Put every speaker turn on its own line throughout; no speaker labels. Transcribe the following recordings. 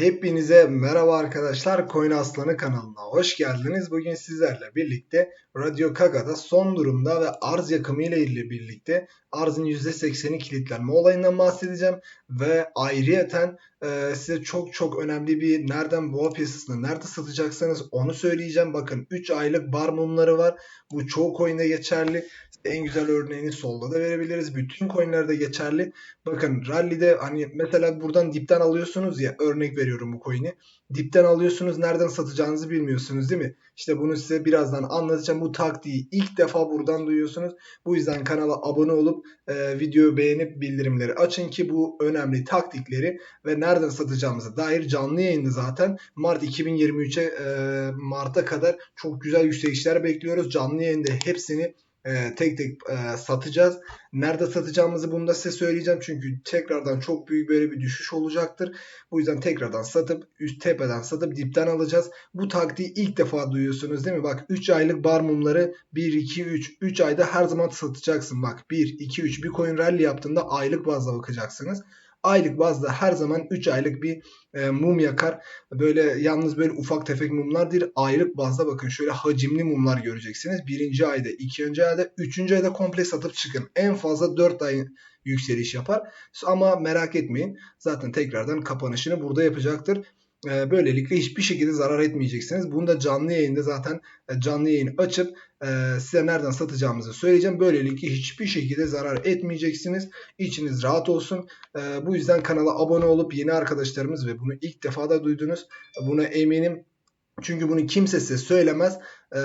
Hepinize merhaba arkadaşlar. Coin Aslanı kanalına hoş geldiniz. Bugün sizlerle birlikte Radyo Kaga'da son durumda ve arz yakımı ile ilgili birlikte arzın %80'i kilitlenme olayından bahsedeceğim. Ve ayrıyeten e, size çok çok önemli bir nereden boğa piyasasını nerede satacaksınız onu söyleyeceğim. Bakın 3 aylık bar mumları var. Bu çoğu coin'de geçerli. En güzel örneğini solda da verebiliriz. Bütün coinlerde geçerli. Bakın rally'de hani mesela buradan dipten alıyorsunuz ya örnek veriyorum bu coin'i. Dipten alıyorsunuz nereden satacağınızı bilmiyorsunuz değil mi? İşte bunu size birazdan anlatacağım. Bu taktiği ilk defa buradan duyuyorsunuz. Bu yüzden kanala abone olup e, videoyu beğenip bildirimleri açın ki bu önemli taktikleri ve nereden satacağımıza dair canlı yayında zaten Mart 2023'e e, Mart'a kadar çok güzel yükselişler bekliyoruz. Canlı yayında hepsini e, tek tek e, satacağız. Nerede satacağımızı bunu da size söyleyeceğim. Çünkü tekrardan çok büyük böyle bir düşüş olacaktır. Bu yüzden tekrardan satıp üst tepeden satıp dipten alacağız. Bu taktiği ilk defa duyuyorsunuz değil mi? Bak 3 aylık bar mumları 1, 2, 3. 3 ayda her zaman satacaksın. Bak 1, 2, 3 bir coin rally yaptığında aylık bazda bakacaksınız aylık bazda her zaman 3 aylık bir e, mum yakar. Böyle yalnız böyle ufak tefek mumlar değil. Aylık bazda bakın şöyle hacimli mumlar göreceksiniz. Birinci ayda, ikinci ayda, üçüncü ayda komple satıp çıkın. En fazla 4 ay yükseliş yapar. Ama merak etmeyin. Zaten tekrardan kapanışını burada yapacaktır. Ee, böylelikle hiçbir şekilde zarar etmeyeceksiniz. Bunu da canlı yayında zaten e, canlı yayın açıp e, size nereden satacağımızı söyleyeceğim. Böylelikle hiçbir şekilde zarar etmeyeceksiniz. İçiniz rahat olsun. E, bu yüzden kanala abone olup yeni arkadaşlarımız ve bunu ilk defa da duydunuz. Buna eminim. Çünkü bunu kimse size söylemez. E,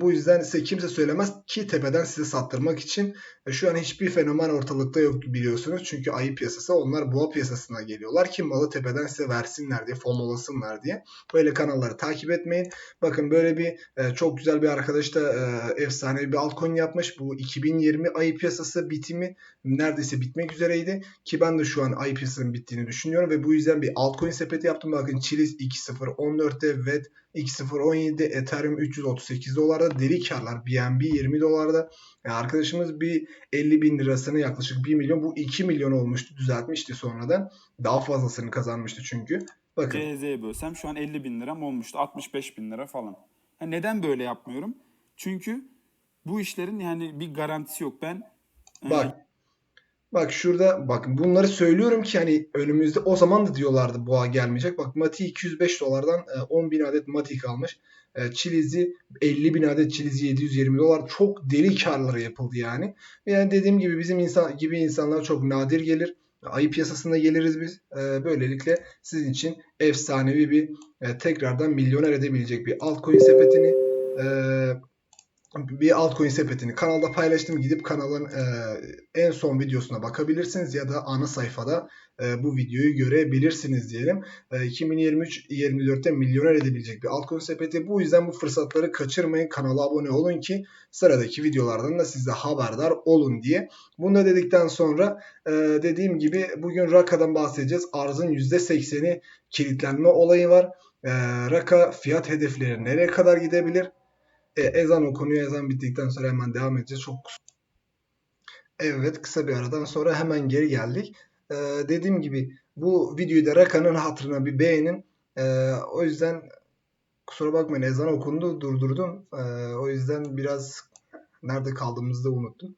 bu yüzden size kimse söylemez ki tepeden size sattırmak için. E, şu an hiçbir fenomen ortalıkta yok biliyorsunuz. Çünkü ayı piyasası onlar boğa piyasasına geliyorlar ki malı tepeden size versinler diye, fomolasınlar diye. Böyle kanalları takip etmeyin. Bakın böyle bir e, çok güzel bir arkadaş da e, efsane bir altcoin yapmış. Bu 2020 ayı piyasası bitimi neredeyse bitmek üzereydi. Ki ben de şu an ayı piyasasının bittiğini düşünüyorum ve bu yüzden bir altcoin sepeti yaptım. Bakın Chiliz 2.014'te, VED 2.017'de, Ethereum 330 38 dolarda deli karlar. BNB 20 dolarda. Yani arkadaşımız bir 50 bin lirasını yaklaşık 1 milyon bu 2 milyon olmuştu düzeltmişti sonradan. Daha fazlasını kazanmıştı çünkü.
Bakın. CZ'ye bölsem şu an 50 bin liram olmuştu. 65 bin lira falan. Yani neden böyle yapmıyorum? Çünkü bu işlerin yani bir garantisi yok. Ben
e, Bak e, Bak şurada bak bunları söylüyorum ki hani önümüzde o zaman da diyorlardı boğa gelmeyecek. Bak Mati 205 dolardan 10 e, bin adet Mati kalmış. E, Çilizi 50 bin adet Çilizi 720 dolar. Çok deli karları yapıldı yani. Yani dediğim gibi bizim insan gibi insanlar çok nadir gelir. Ayı piyasasında geliriz biz. E, böylelikle sizin için efsanevi bir tekrardan milyoner edebilecek bir altcoin sepetini bir altcoin sepetini kanalda paylaştım. Gidip kanalın e, en son videosuna bakabilirsiniz ya da ana sayfada e, bu videoyu görebilirsiniz diyelim. E, 2023-24'te milyoner edebilecek bir altcoin sepeti. Bu yüzden bu fırsatları kaçırmayın. Kanala abone olun ki sıradaki videolardan da size haberdar olun diye. Bunu da dedikten sonra e, dediğim gibi bugün Raka'dan bahsedeceğiz. Arzın %80'i kilitlenme olayı var. E, Raka fiyat hedefleri nereye kadar gidebilir? E, ezan okunuyor. Ezan bittikten sonra hemen devam edeceğiz. Çok Evet kısa bir aradan sonra hemen geri geldik. Ee, dediğim gibi bu videoyu da Raka'nın hatırına bir beğenin. Ee, o yüzden kusura bakmayın ezan okundu durdurdum. Ee, o yüzden biraz nerede kaldığımızı da unuttum.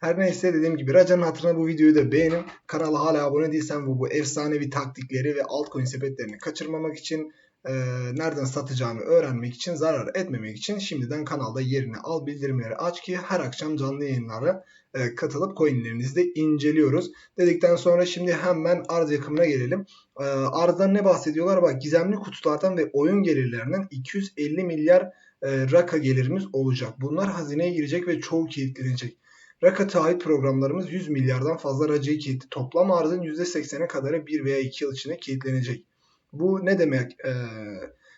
Her neyse dediğim gibi Raca'nın hatırına bu videoyu da beğenin. Kanala hala abone değilsen bu, bu efsanevi taktikleri ve altcoin sepetlerini kaçırmamak için e, nereden satacağını öğrenmek için, zarar etmemek için şimdiden kanalda yerini al, bildirimleri aç ki her akşam canlı yayınlara e, katılıp coinlerinizi de inceliyoruz. Dedikten sonra şimdi hemen arz yakımına gelelim. E, arzdan ne bahsediyorlar? Bak gizemli kutulardan ve oyun gelirlerinden 250 milyar e, raka gelirimiz olacak. Bunlar hazineye girecek ve çoğu kilitlenecek. Raka taahhüt programlarımız 100 milyardan fazla racayı kilitli. Toplam arzın %80'e kadarı 1 veya 2 yıl içinde kilitlenecek. Bu ne demek? Ee,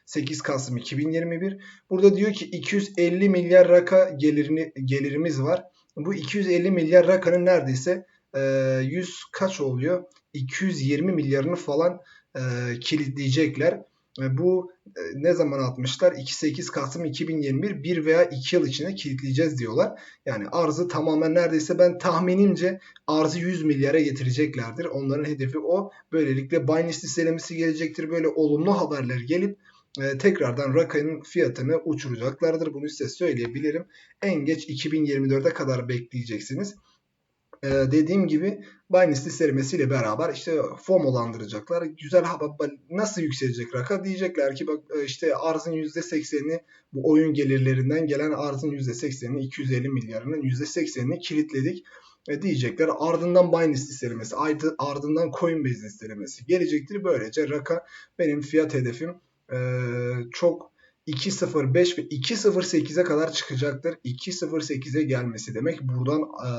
8 Kasım 2021. Burada diyor ki 250 milyar raka gelirini, gelirimiz var. Bu 250 milyar rakanın neredeyse e, 100 kaç oluyor? 220 milyarını falan e, kilitleyecekler. Bu e, ne zaman atmışlar? 2-8 Kasım 2021 1 veya 2 yıl içinde kilitleyeceğiz diyorlar. Yani arzı tamamen neredeyse ben tahminimce arzı 100 milyara getireceklerdir. Onların hedefi o. Böylelikle Binance listelemesi gelecektir. Böyle olumlu haberler gelip e, tekrardan Raka'nın fiyatını uçuracaklardır. Bunu size söyleyebilirim. En geç 2024'e kadar bekleyeceksiniz. Ee, dediğim gibi Binance listelemesiyle beraber işte FOMO'landıracaklar. Güzel nasıl yükselecek raka diyecekler ki bak e, işte arzın %80'ini bu oyun gelirlerinden gelen arzın %80'ini 250 milyarının %80'ini kilitledik e, diyecekler. Ardından Binance listelemesi, ardından Coinbase listelemesi gelecektir. Böylece raka benim fiyat hedefim e, çok 2.05 ve 2.08'e kadar çıkacaktır. 2.08'e gelmesi demek buradan e,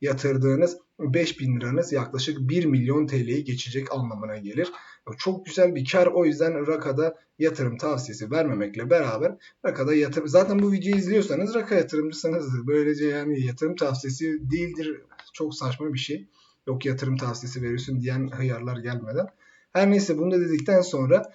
yatırdığınız 5000 liranız yaklaşık 1 milyon TL'yi geçecek anlamına gelir. Çok güzel bir kar o yüzden Raka'da yatırım tavsiyesi vermemekle beraber Raka'da yatırım zaten bu videoyu izliyorsanız Raka yatırımcısınızdır. Böylece yani yatırım tavsiyesi değildir. Çok saçma bir şey. Yok yatırım tavsiyesi veriyorsun diyen hıyarlar gelmeden. Her neyse bunu da dedikten sonra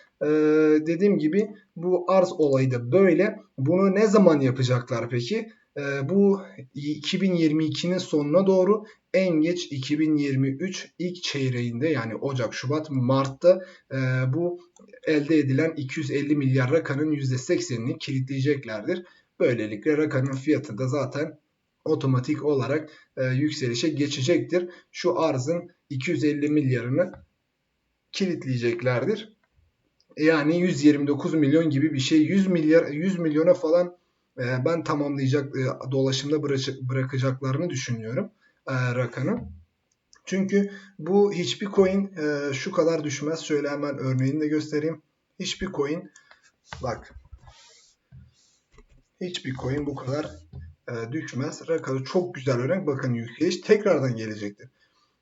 dediğim gibi bu arz olayı da böyle. Bunu ne zaman yapacaklar peki? E, bu 2022'nin sonuna doğru en geç 2023 ilk çeyreğinde yani Ocak, Şubat, Mart'ta e, bu elde edilen 250 milyar rakanın %80'ini kilitleyeceklerdir. Böylelikle rakanın fiyatı da zaten otomatik olarak e, yükselişe geçecektir. Şu arzın 250 milyarını kilitleyeceklerdir. Yani 129 milyon gibi bir şey. 100 milyar 100 milyona falan ben tamamlayacak e, dolaşımda bırakacaklarını düşünüyorum e, rakanı. Çünkü bu hiçbir coin şu kadar düşmez. Şöyle hemen örneğini de göstereyim. Hiçbir coin bak hiçbir coin bu kadar düşmez. Raka çok güzel örnek. Bakın yükseliş tekrardan gelecektir.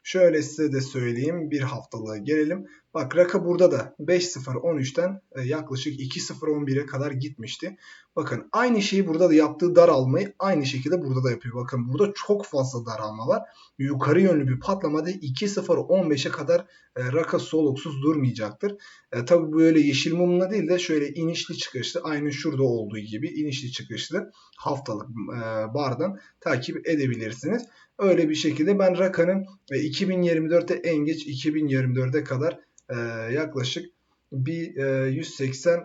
Şöyle size de söyleyeyim. Bir haftalığa gelelim. Bak Raka burada da 5.0.13'ten e, yaklaşık 2.0.11'e kadar gitmişti. Bakın aynı şeyi burada da yaptığı daralmayı aynı şekilde burada da yapıyor. Bakın burada çok fazla daralma var. Yukarı yönlü bir patlamada 2.0.15'e kadar e, Raka soluksuz durmayacaktır. E, Tabi böyle yeşil mumla değil de şöyle inişli çıkışlı aynı şurada olduğu gibi inişli çıkışlı haftalık e, bardan takip edebilirsiniz. Öyle bir şekilde ben Raka'nın 2024'te en geç 2024'e kadar e, yaklaşık bir e, 180 e,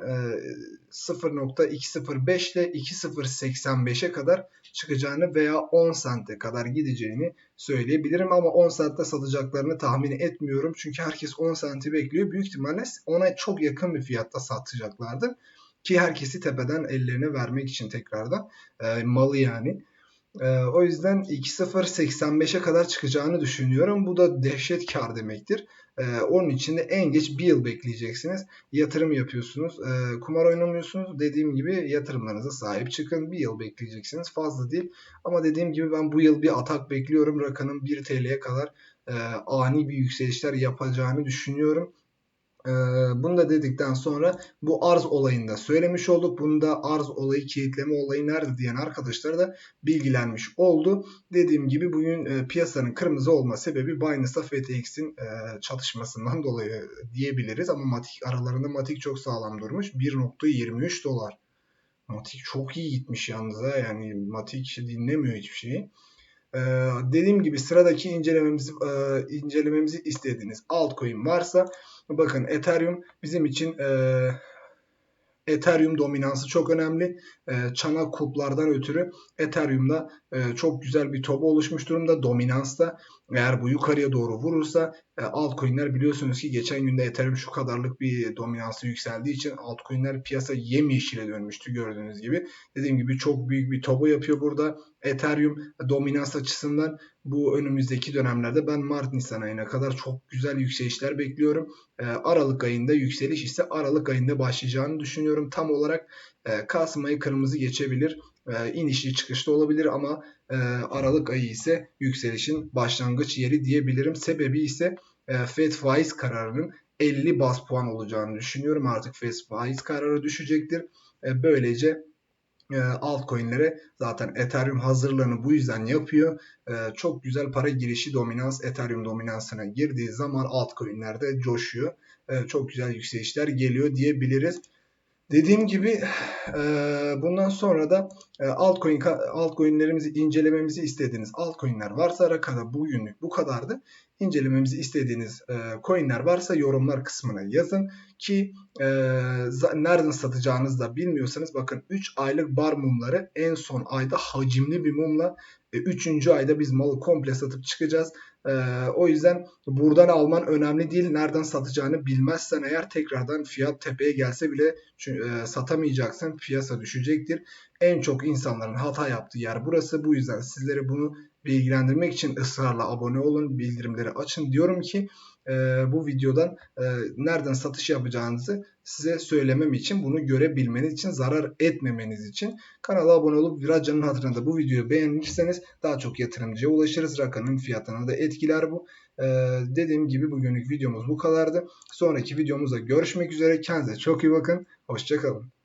0.205 ile 2.085'e kadar çıkacağını veya 10 sente kadar gideceğini söyleyebilirim ama 10 sentte satacaklarını tahmin etmiyorum. Çünkü herkes 10 senti bekliyor. Büyük ihtimalle ona çok yakın bir fiyatta satacaklardır. Ki herkesi tepeden ellerine vermek için tekrardan e, malı yani. E, o yüzden 2.085'e kadar çıkacağını düşünüyorum. Bu da dehşet kar demektir. E, onun için de en geç bir yıl bekleyeceksiniz. Yatırım yapıyorsunuz. E, kumar oynamıyorsunuz. Dediğim gibi yatırımlarınıza sahip çıkın. Bir yıl bekleyeceksiniz. Fazla değil. Ama dediğim gibi ben bu yıl bir atak bekliyorum. Rakanın 1 TL'ye kadar e, ani bir yükselişler yapacağını düşünüyorum. Ee, bunu da dedikten sonra bu arz olayında söylemiş olduk. Bunda arz olayı, kilitleme olayı nerede diyen arkadaşlar da bilgilenmiş oldu. Dediğim gibi bugün e, piyasanın kırmızı olma sebebi Binance'da FTX'in e, çatışmasından dolayı diyebiliriz. Ama Matik aralarında Matik çok sağlam durmuş. 1.23 dolar. Matik çok iyi gitmiş yalnız ha. Yani Matik dinlemiyor hiçbir şeyi. Ee, dediğim gibi sıradaki incelememizi e, incelememizi istediğiniz altcoin varsa bakın Ethereum bizim için e, Ethereum dominansı çok önemli. E, çanak kulplardan ötürü Ethereum'da e, çok güzel bir top oluşmuş durumda. Dominansta eğer bu yukarıya doğru vurursa e, altcoin'ler biliyorsunuz ki geçen günde Ethereum şu kadarlık bir dominansı yükseldiği için altcoin'ler piyasa yemyeşile dönmüştü gördüğünüz gibi. Dediğim gibi çok büyük bir topu yapıyor burada. Ethereum dominans açısından bu önümüzdeki dönemlerde ben Mart Nisan ayına kadar çok güzel yükselişler bekliyorum. E, Aralık ayında yükseliş ise Aralık ayında başlayacağını düşünüyorum. Tam olarak e, Kasım ayı kırmızı geçebilir. E, inişli çıkışlı olabilir ama e, Aralık ayı ise yükselişin başlangıç yeri diyebilirim. Sebebi ise e, FED faiz kararının 50 bas puan olacağını düşünüyorum. Artık FED faiz kararı düşecektir. E, böylece e, altcoin'lere zaten Ethereum hazırlığını bu yüzden yapıyor. E, çok güzel para girişi dominans Ethereum dominansına girdiği zaman altcoin'lerde coşuyor. E, çok güzel yükselişler geliyor diyebiliriz. Dediğim gibi bundan sonra da altcoin altcoin'lerimizi incelememizi istediğiniz altcoin'ler varsa Raka'da bugünlük bu kadardı. İncelememizi istediğiniz e, coin'ler varsa yorumlar kısmına yazın ki e, nereden satacağınızı da bilmiyorsanız bakın 3 aylık bar mumları en son ayda hacimli bir mumla 3. ayda biz malı komple satıp çıkacağız. O yüzden buradan alman önemli değil. Nereden satacağını bilmezsen eğer tekrardan fiyat tepeye gelse bile e, satamayacaksın. Piyasa düşecektir. En çok insanların hata yaptığı yer burası. Bu yüzden sizlere bunu bilgilendirmek için ısrarla abone olun, bildirimleri açın diyorum ki e, bu videodan e, nereden satış yapacağınızı size söylemem için bunu görebilmeniz için zarar etmemeniz için kanala abone olup Virajcan'ın hatırına da bu videoyu beğenirseniz daha çok yatırımcıya ulaşırız. Rakanın fiyatına da etkiler bu. Ee, dediğim gibi bugünlük videomuz bu kadardı. Sonraki videomuzda görüşmek üzere. Kendinize çok iyi bakın. Hoşçakalın.